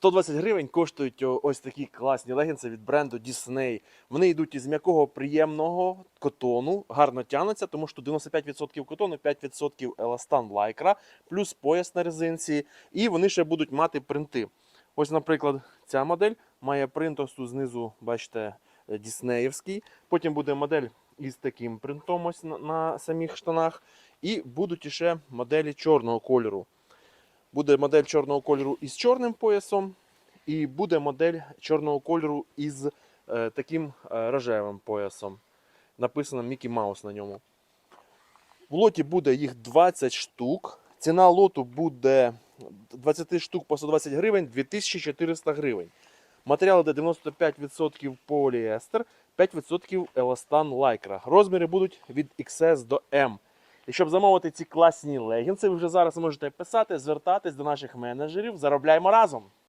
120 гривень коштують ось такі класні легінси від бренду Disney. Вони йдуть із м'якого приємного котону, гарно тянуться, тому що 95% котону, 5% еластан лайкра, плюс пояс на резинці. І вони ще будуть мати принти. Ось, наприклад, ця модель має принт ось тут знизу, бачите, діснеївський. Потім буде модель із таким принтом ось на, на самих штанах. І будуть іще моделі чорного кольору. Буде модель чорного кольору із чорним поясом, і буде модель чорного кольору із е, таким е, рожевим поясом. Написано Мікі Маус на ньому. В лоті буде їх 20 штук. Ціна лоту буде 20 штук по 120 гривень 2400 гривень. Матеріал йде 95% поліестер, 5% еластан лайкра. Розміри будуть від XS до M. І щоб замовити ці класні легінси, ви вже зараз можете писати, звертатись до наших менеджерів. Заробляємо разом!